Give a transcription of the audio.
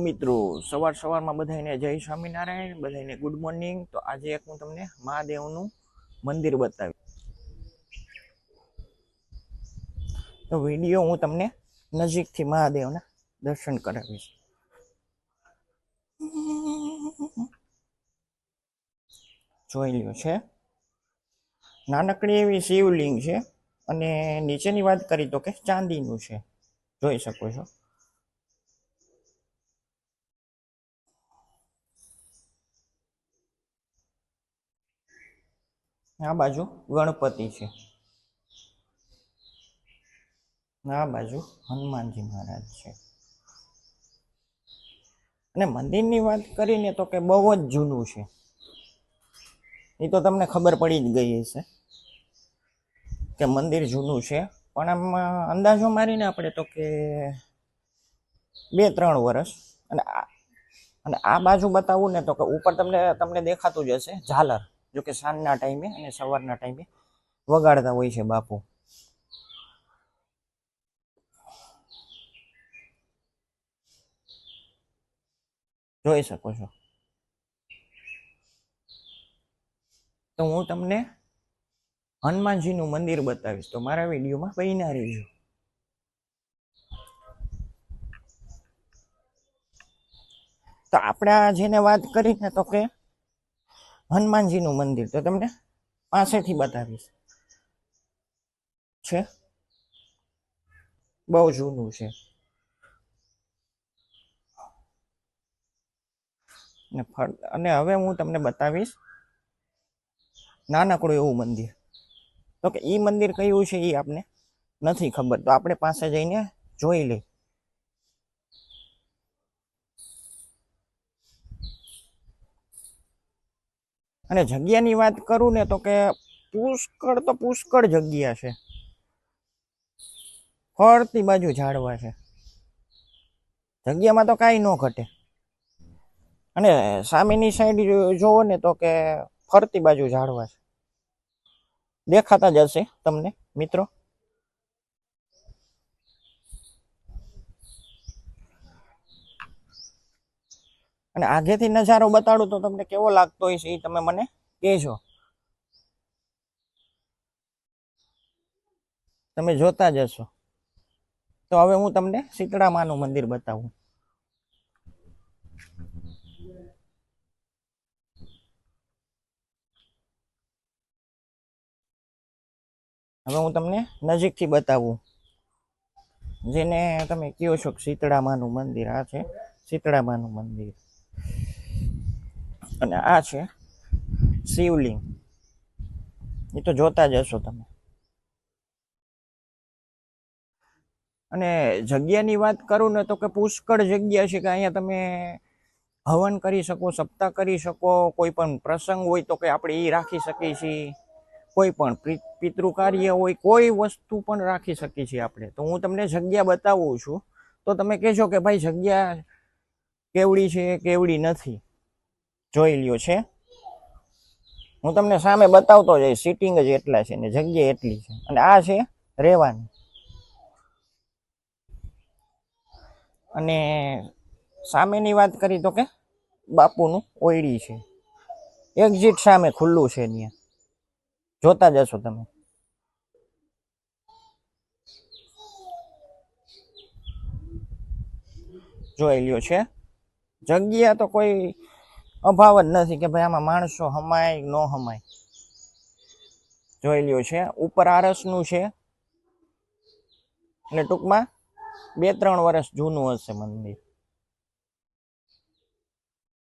મિત્રો, સવાર સવારમાં બધાને જય સ્વામિનારાયણ બધાને ગુડ મોર્નિંગ તો આજે એક હું તમને મહાદેવનું મંદિર બતાવી તો વીડિયો હું તમને નજીકથી મહાદેવના દર્શન કરાવીશ. જોઈ લ્યો છે. નાનકડી એવી શિવલિંગ છે અને નીચેની વાત કરી તો કે ચાંદીનું છે. જોઈ શકો છો. આ બાજુ ગણપતિ છે. આ બાજુ હનુમાનજી મહારાજ છે. અને મંદિરની વાત કરીને તો કે બહુ જ જૂનું છે. એ તો તમને ખબર પડી જ ગઈ હશે કે મંદિર જૂનું છે. પણ આમ અંદાજો મારીને આપણે તો કે બે ત્રણ વર્ષ અને અને આ બાજુ બતાવું ને તો કે ઉપર તમને તમને દેખાતું જ હશે ઝાલર. જો કે સાંજના ટાઈમે અને સવારના ટાઈમે વગાડતા હોય છે બાપુ. જોઈ શકો છો. તો હું તમને હનુમાનજીનું મંદિર બતાવીશ. તો મારા વિડીયોમાં બહીના રહીજો. તો આપણે આ જેને વાત કરીને તો કે હનુમાનજીનું મંદિર. તો તમને પાસેથી બતાવીશ. છે? બહુ જૂનું છે. અને હવે હું તમને બતાવીશ નાનકડું એવું મંદિર. તો કે એ મંદિર કયું છે એ આપને નથી ખબર. તો આપણે પાસે જઈને જોઈ લઈ અને જગ્યાની વાત કરું ને તો કે પુષ્કળ તો પુષ્કળ જગ્યા છે. ફરતી બાજુ ઝાડવા છે. જગ્યામાં તો કાંઈ ન ઘટે. અને સામેની સાઈડ જોવો ને તો કે ફરતી બાજુ ઝાડવા છે. દેખાતા જ હશે તમને, મિત્રો. અને આગેથી નજારો બતાડું તો તમને કેવો લાગતો હોય છે એ તમે મને કહેજો. તમે જોતા જ હશો. તો હવે હું તમને શીતળા માનું મંદિર બતાવું. હવે હું તમને નજીકથી બતાવું. જેને તમે કહો છો કે શીતળા માનું મંદિર, આ છે શીતળા માનું મંદિર. અને આ છે શિવલિંગ. એ તો જોતા જ હશો તમે. અને જગ્યાની વાત કરું ને તો કે પુષ્કળ જગ્યા છે કે અહીંયા તમે હવન કરી શકો, સપ્તાહ કરી શકો, કોઈ પણ પ્રસંગ હોય તો કે આપણે એ રાખી શકીએ છીએ. કોઈ પણ પિતૃ કાર્ય હોય, કોઈ વસ્તુ પણ રાખી શકીએ છીએ આપણે. તો હું તમને જગ્યા બતાવું છું. તો તમે કહેશો કે ભાઈ જગ્યા કેવડી છે, કેવડી નથી. જોઈ લ્યો છે. હું તમને સામે બતાવતો જઈશ સિટિંગ જ એટલા છે ને જગ્યા એટલી છે. અને આ છે રહેવાની. અને સામેની વાત કરી તો કે બાપુનું ઓયડી છે. એક્ઝિટ સામે ખુલ્લું છે ત્યાં. જોતા જશો તમે. જોઈ લ્યો છે. જગ્યા તો કોઈ અભાવ જ નથી કે ભાઈ આમાં માણસો હમાય ન હમાય. જોઈ લ્યો છે, ઉપર આરસનું છે. એટલે ટૂંકમાં બે ત્રણ વર્ષ જૂનું હશે મંદિર.